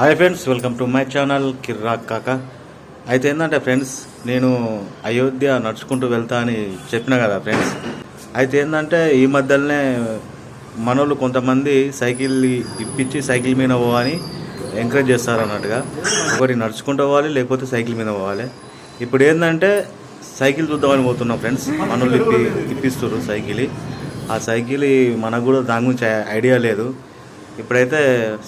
Hi friends welcome to my channel Kirrak Kaka. అయితే ఏంటంటే friends నేను అయోధ్య నడుచుకుంటూ వెళ్తా అని చెప్పిన కదా ఫ్రెండ్స్. అయితే ఏంటంటే ఈ మధ్యలోనే మనోళ్ళు కొంతమంది సైకిల్ ఇప్పించి సైకిల్ మీద పోవని ఎంకరేజ్ చేస్తారు అన్నట్టుగా. ఒకటి నడుచుకుంటూ పోవాలి లేకపోతే సైకిల్ మీద పోవాలి. ఇప్పుడు ఏంటంటే సైకిల్ చూద్దామని పోతున్నాం ఫ్రెండ్స్. మనోళ్ళు ఇప్పి ఇప్పిస్తారు సైకిల్. ఆ సైకిల్ మనకు కూడా దాని గురించి ఐడియా లేదు. ఇప్పుడైతే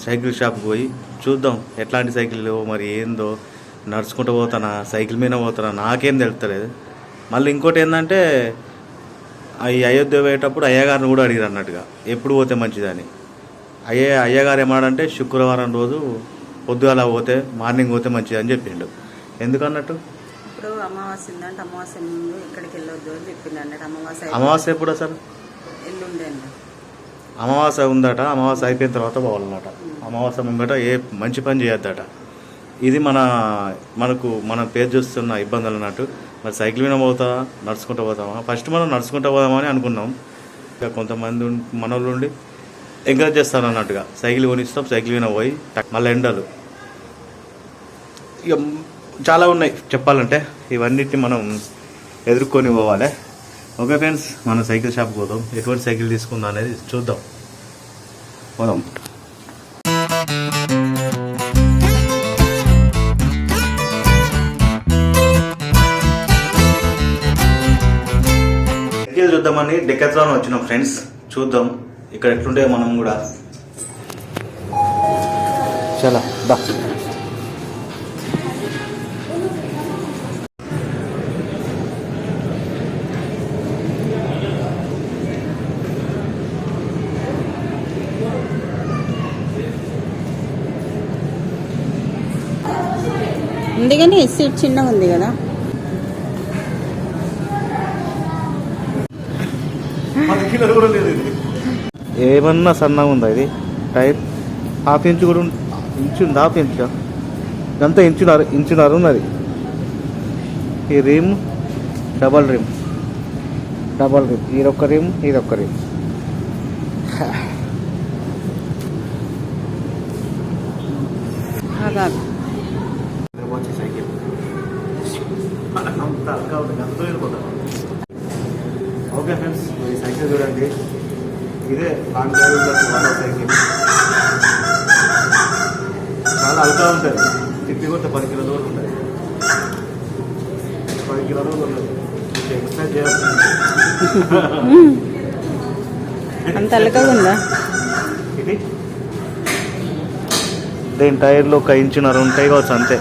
సైకిల్ షాప్కి పోయి చూద్దాం ఎట్లాంటి సైకిల్ మరి ఏందో నడుచుకుంటూ పోతానా సైకిల్ మీద పోతానా నాకేం తెలుస్తలేదు మళ్ళీ ఇంకోటి ఏంటంటే ఈ అయోధ్య పోయేటప్పుడు అయ్యగారిని కూడా అడిగారు అన్నట్టుగా ఎప్పుడు పోతే మంచిదని. అయ్యే అయ్యగారు ఏమాడంటే శుక్రవారం రోజు పొద్దుగాల పోతే మార్నింగ్ పోతే మంచిది అని చెప్పిండు. ఎందుకన్నట్టు? ఇప్పుడు అమావాస్య ఉందంటే అమావాస్య ముందు ఇక్కడికి వెళ్ళొద్దు అని చెప్పింది అన్నట్టు. అమావాస్య అమావాస్య ఎప్పుడు అసలు? ఎల్లుండి అమావాస్య ఉందట అమావాస్య అయిపోయిన తర్వాత పోవాలన్నట అమావాస్య ముంగట ఏ మంచి పని చేయొద్దట. ఇది మన మనకు మన పేరు చూస్తున్న ఇబ్బందులు అన్నట్టు మరి సైకిల్ మీద పోతా నడుచుకుంటూ పోతామా? ఫస్ట్ మనం నడుచుకుంటూ పోదామని అనుకున్నాం. ఇక కొంతమంది మనోళ్ళు ఉండి ఎంకరేజ్ చేస్తారు అన్నట్టుగా. సైకిల్ కొనిస్తాం సైకిల్ మీద పోయి మళ్ళీ ఎండలు. ఇక చాలా ఉన్నాయి చెప్పాలంటే. ఇవన్నిటిని మనం ఎదుర్కొని పోవాలి. ఓకే ఫ్రెండ్స్ మనం సైకిల్ షాప్కి పోదాం. ఎటువంటి సైకిల్ తీసుకుందాం అనేది చూద్దాం. పోదాం. చూద్దామని డెక్కత్రాన్ వచ్చినాం ఫ్రెండ్స్ చూద్దాం. ఇక్కడ ఎట్లుంటే మనం కూడా. చాలా దా. ఉంది కానీ సీట్ చిన్నగా ఉంది కదా? ఏమన్నా సన్నగా ఉందా ఇది? టైర్? హాఫ్ ఇంచ్ కూడా ఇంచు ఉంది? Half inch? ఇదంతా ఇంచున్నర? ఇంచున్నర ఉన్నది. ఈ rim double rim. Double rim. ఇదొక రిమ్ ఇదొక రిమ్. అదా చూడండి. ఇదే లాంగ్ డ్రైవ్ వాడే సైకిల్ చాలా అల్కా ఉంటుంది తిప్పి కొట్టే పది కిలో దూరం ఉంటుంది పది కిలో దూరం ఉంటుంది అంత అలకగా ఉందా? ఇది? దీని టైర్లు ఒక ఇంచున్నర ఉంటాయి కావచ్చు అంతే.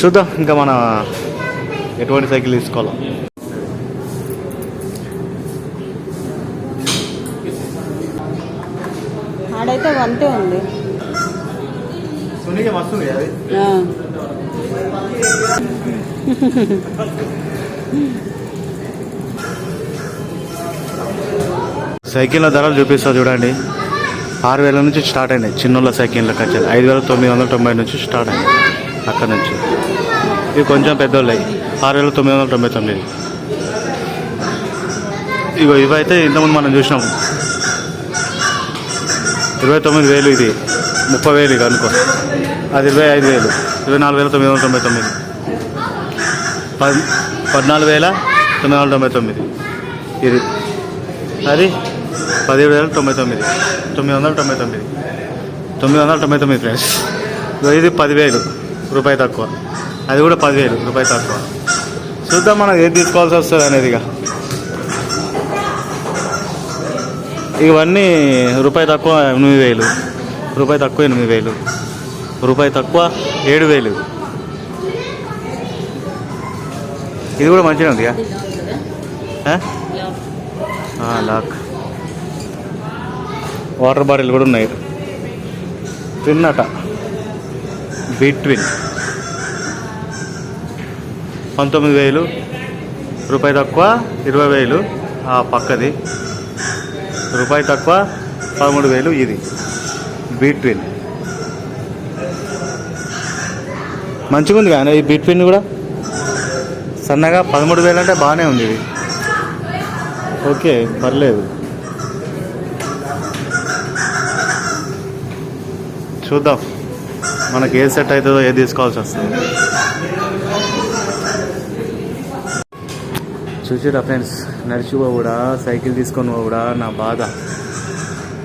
చూద్దాం ఇంకా మన ఎటువంటి సైకిల్ తీసుకోవాలో. ఆడైతే వంతే ఉంది. సైకిళ్ళ ధరలు చూపిస్తా చూడండి. ఆరు వేల నుంచి స్టార్ట్ అయినాయి. చిన్నోళ్ళ సైకిళ్ళకి వచ్చేది ఐదు వేల తొమ్మిది వందల తొంభై నుంచి స్టార్ట్ అయింది అక్కడ నుంచి. ఇవి కొంచెం పెద్దోళ్ళవి. ఆరు వేల తొమ్మిది వందల తొంభై తొమ్మిది. ఇగో ఇవైతే ఇంతకుముందు మనం చూసినాం. ఇరవై తొమ్మిది వేలు ఇది. ముప్పై వేలు ఇక అనుకో. అది ఇరవై ఐదు వేలు. ఇరవై నాలుగు వేల తొమ్మిది వందల తొంభై తొమ్మిది. పద్ పద్నాలుగు వేల తొమ్మిది వందల తొంభై తొమ్మిది. ఇది. అది పదిహేడు వేల తొంభై తొమ్మిది. తొమ్మిది వందల తొంభై తొమ్మిది. తొమ్మిది వందల తొంభై తొమ్మిది ఫ్రెండ్స్ ఇది పదివేలు. రూపాయి తక్కువ. అది కూడా పదివేలు రూపాయి తక్కువ. చూద్దాం మనకు ఏది తీసుకోవాల్సి వస్తుంది అనేది ఇక. ఇవన్నీ రూపాయి తక్కువ ఎనిమిది వేలు. రూపాయి తక్కువ ఎనిమిది వేలు. రూపాయి తక్కువ ఏడు వేలు. ఇది కూడా మంచిగా ఉంది లాక్. వాటర్ బాటిల్ కూడా ఉన్నాయి. ట్విన్ అట పంతొమ్మిది వేలు రూపాయి తక్కువ ఇరవై వేలు ఆ పక్కది. రూపాయి తక్కువ పదమూడు వేలు ఇది. బీట్విన్. మంచిగా ఉంది కానీ ఈ బీట్విన్ కూడా? సన్నగా పదమూడు వేలు అంటే బాగానే ఉంది ఇది. ఓకే పర్లేదు. చూద్దాం. మనకి ఏ సెట్ అవుతుందో ఏది తీసుకోవాల్సి వస్తుంది. చూసారా ఫ్రెండ్స్ నడిచిపోవుడా కూడా సైకిల్ తీసుకొని కూడా నా బాధ.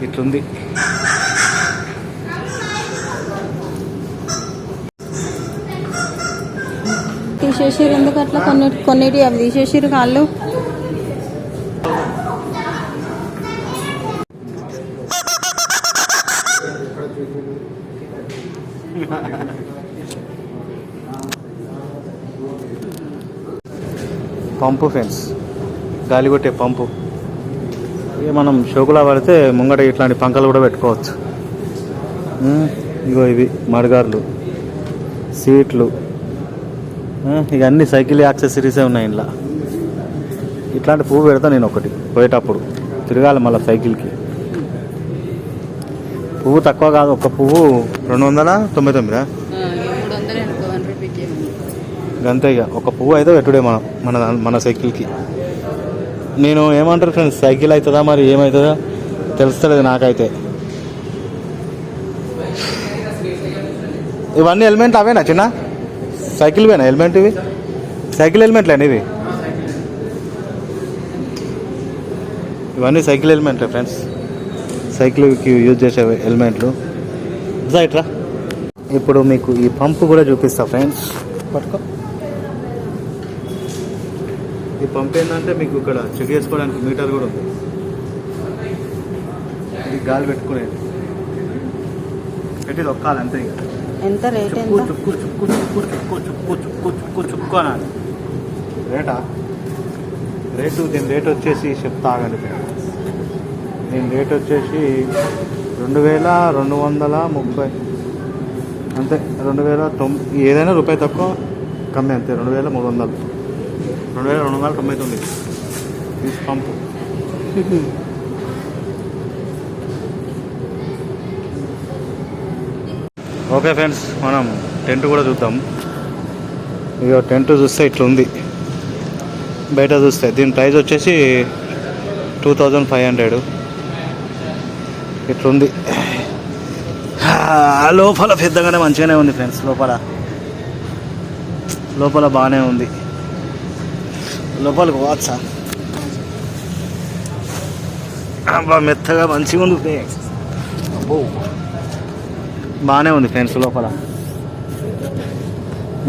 ఇట్లుంది. తీసేసారు ఎందుకు అట్లా? కొన్ని కొన్నిటి అవి తీసేసారు కాళ్ళు. పంపు ఫెన్స్ గాలి కొట్టే పంపు. ఇక మనం షోకులా పడితే ముంగట ఇట్లాంటి పంకలు కూడా పెట్టుకోవచ్చు. ఇగో ఇవి మడగార్లు సీట్లు. ఇక అన్ని సైకిల్ యాక్సెసరీసే ఉన్నాయి ఇంట్లో ఇట్లాంటి పువ్వు పెడతా నేను ఒకటి పోయేటప్పుడు. తిరగాలి మళ్ళీ సైకిల్కి. పువ్వు తక్కువ కాదు ఒక పువ్వు రెండు వందల? తొంభై తొమ్మిదా మూడు వందలు అనుకో వన్ రూపీకి అంతే ఇక. ఒక పువ్వు అయితే పెట్టుడే మనం మన మన సైకిల్కి. నేను ఏమంటారు ఫ్రెండ్స్ సైకిల్ అవుతుందా మరి ఏమవుతుందా? తెలుస్తలేదు నాకైతే. ఇవన్నీ హెల్మెట్ అవేనా చిన్న? సైకిల్ వేనా హెల్మెట్ ఇవి? సైకిల్ హెల్మెట్లేనా ఇవి ఇవన్నీ సైకిల్ హెల్మెట్లే ఫ్రెండ్స్. సైకిల్కి యూజ్ చేసే హెల్మెట్లు. ఇదా ఇట్రా ఇప్పుడు మీకు ఈ పంపు కూడా చూపిస్తా ఫ్రెండ్స్. పట్టుకో. ఈ పంప్ ఏంటంటే మీకు ఇక్కడ చెక్ చేసుకోవడానికి మీటర్ కూడా ఉంది. ఇది గాలి పెట్టుకునేది. పెట్టి దొక్కాలి అంతే ఎంత రేట్ చుక్కు ఎంత? చుక్కు చుక్కు చుక్కు చుక్కు చుక్కు చుక్కు చుక్కు చుక్కు అనాలి. రేటా? రేటు దీని రేట్ వచ్చేసి చెప్తా ఆగండి. దీని రేట్ వచ్చేసి రెండు వేల రెండు వందల ముప్పై. అంతే రెండు వేల తొమ్మిది ఏదైనా రూపాయి తక్కువ కమ్మి అంతే రెండు వేల మూడు వందలు. రెండు వేల రెండు వందల తొంభై తొమ్మిది. ఈ పంపు ఓకే ఫ్రెండ్స్ మనం టెంట్ కూడా చూద్దాం. ఇక టెంట్ చూస్తే ఇట్లుంది. బయట చూస్తే దీని ప్రైస్ వచ్చేసి టూ థౌజండ్ ఫైవ్ హండ్రెడ్. ఇట్లుంది. ఆ, లోపల పెద్దగానే మంచిగానే ఉంది ఫ్రెండ్స్ లోపల. లోపల బాగానే ఉంది. లోపలికి పోవచ్చా? అబ్బా మెత్తగా మంచిగా ఉంది ఫ్రెండ్స్ అబ్బో. బాగానే ఉంది ఫ్రెండ్స్ లోపల.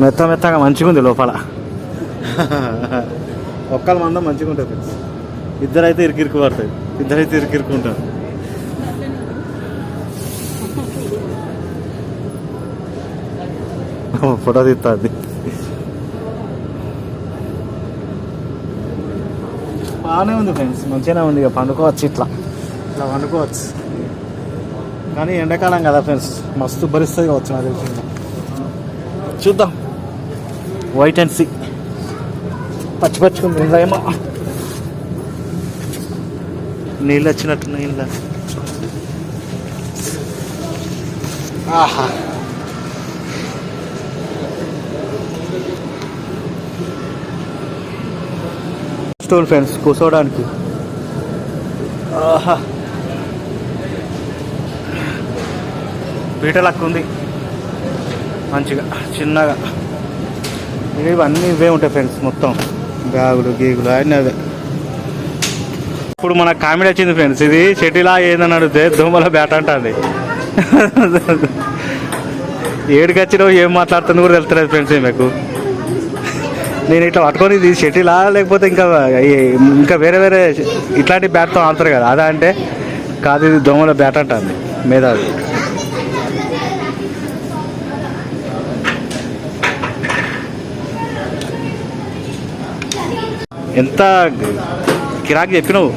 మెత్త మెత్తగా మంచిగా ఉంది లోపల. ఒక్కల మందం మంచిగా ఉంటుంది ఫ్రెండ్స్. ఇద్దరైతే ఇరికిరికి పడుతుంది ఇద్దరైతే ఇరికిరికి ఉంటారు ఫోటో తీస్తుంది బాగానే ఉంది ఫ్రెండ్స్. మంచిగానే ఉంది ఇక పండుకోవచ్చు ఇట్లా. ఇట్లా పండుకోవచ్చు. కానీ ఎండాకాలం కదా ఫ్రెండ్స్. మస్తు భరిస్తుంది కావచ్చు నాకు తెలిసి చూద్దాం. వైట్ అండ్ సీ పచ్చి పచ్చుకుంది ఇంట్లో ఏమో నీళ్ళు వచ్చినట్టున్నాయి ఇంట్లో ఆహా. స్టూల్ ఫ్రెండ్స్ కూర్చోవడానికి? ఆహా. పీట లెక్క ఉంది. మంచిగా చిన్నగా. ఇవన్నీ ఇవే ఉంటాయి ఫ్రెండ్స్ మొత్తం. బ్యాగులు గీగులు అన్నీ అవే. ఇప్పుడు మన కామెడీ వచ్చింది ఫ్రెండ్స్. ఇది షటిలా ఏందని అడిగితే దోమల బ్యాట్ అంటుంది. ఏడికి వచ్చినావు ఏం మాట్లాడుతుందో కూడా తెలుస్తుంది ఫ్రెండ్స్ మీకు నేను ఇట్లా పట్టుకొని ఇది షటిలా లేకపోతే ఇంకా ఇంకా వేరే వేరే ఇట్లాంటి బ్యాట్తో ఆడతారు కదా. అదా అంటే కాదు ఇది దోమల బ్యాట్ అంటుంది మేధావి. ఎంత కిరాక్ చెప్పినవు?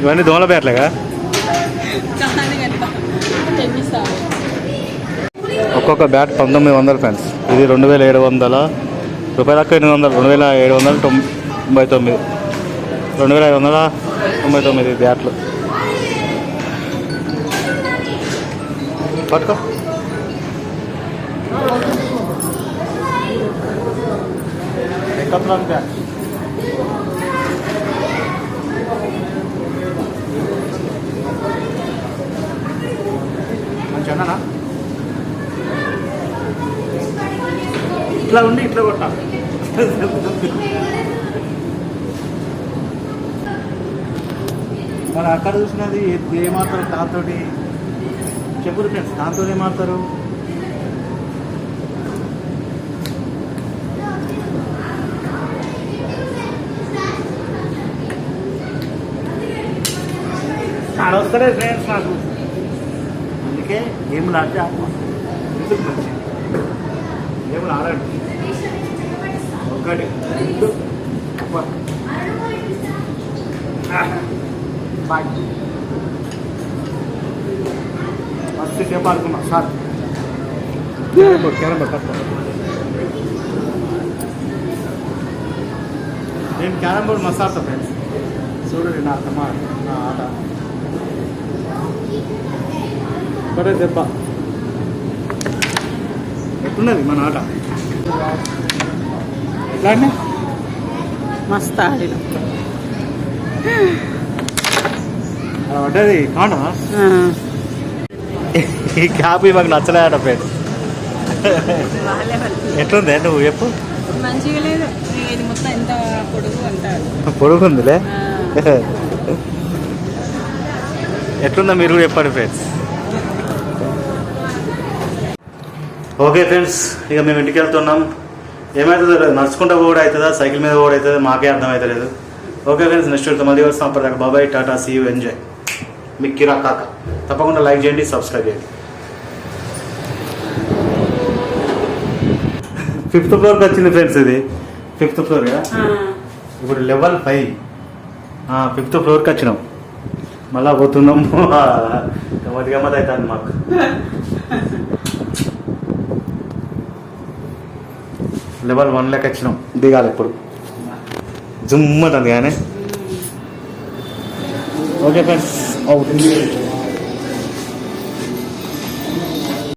ఇవన్నీ దోమల బ్యాట్లేగా? ఒక్కొక్క బ్యాట్ పంతొమ్మిది వందలు ఫ్రెండ్స్. ఇది రెండు వేల ఏడు వందల రూపాయల ఎనిమిది వందలు రెండు వేల ఏడు వందల తొంభై తొమ్మిది. రెండు వేల ఐదు వందల తొంభై తొమ్మిది బ్యాట్లు. పట్టుకో. ఎక్కడ బ్యాట్. ఇట్లా ఉండి ఇట్లా కొట్టాలి మరి అక్కడ చూసినది ఏ- ఏమాడతారు దాంతోటి చెప్పురు ఫ్రెండ్స్ దాంతో ఏమాడతారు ఆడ వస్తలే ఫ్రెండ్స్ నాకు అందుకే గేమ్లు ఆడితే ఆత్మ ఎందుకు మంచి గేమ్లు ఆడండి. ఒకటి రెండు అబ్బా. ఆ, బాయ్ మస్తు సేపు ఆడుకున్నా sir carrom board carrom board తప్ప నేను క్యారం బోర్డ్ మస్తు ఆడతా ఫ్రెండ్స్ చూడండి నా అర్థమా నా ఆట ఒకటే దెబ్బ ఎట్లున్నది మన ఆట ఎట్లా అండి మస్తు ఆడినాం. ఈ క్యాప్ మాకు నచ్చలేదట వాళ్ళే పడుతుంది. ఎట్లుంది? నువ్వు చెప్పు. మంచిగా లేదు. ఇది మొత్తం ఎంత పొడుగు అంటారు. పొడుగుందిలే? ఆ, ఎట్లుందో మీరు చెప్పండి ఫ్రెండ్స్ ఓకే ఫ్రెండ్స్ ఇక మేము ఇంటికి వెళ్తున్నాం. ఏమవుతుందో. నడుచుకుంటా కూడా అవుతుందా? సైకిల్ మీద కూడా అవుతుందా? మాకే అర్థం అవుతలేదు ఓకే ఫ్రెండ్స్ నెక్స్ట్ వెళ్తాం మళ్ళీ వస్తాం. అప్పటిదాకా బాబాయ్ టాటా సీ యూ ఎంజాయ్ మీ కిరా కాక. తప్పకుండా లైక్ చేయండి సబ్స్క్రైబ్ చేయండి. ఫిఫ్త్ ఫ్లోర్కి వచ్చింది ఫ్రెండ్స్ ఇది. ఫిఫ్త్ ఫ్లోర్ కదా? ఇప్పుడు లెవెల్ ఫైవ్ ఫిఫ్త్ ఫ్లోర్కి వచ్చినాం. మళ్ళా పోతున్నాం. గమ్మత్ గమ్మత్ అవుతుంది మాకు? లెవెల్ వన్ లెక్క వచ్చినాం దిగాలి ఇప్పుడు. జుమ్ అంటుంది కానీ. Okay friends. అవుట్.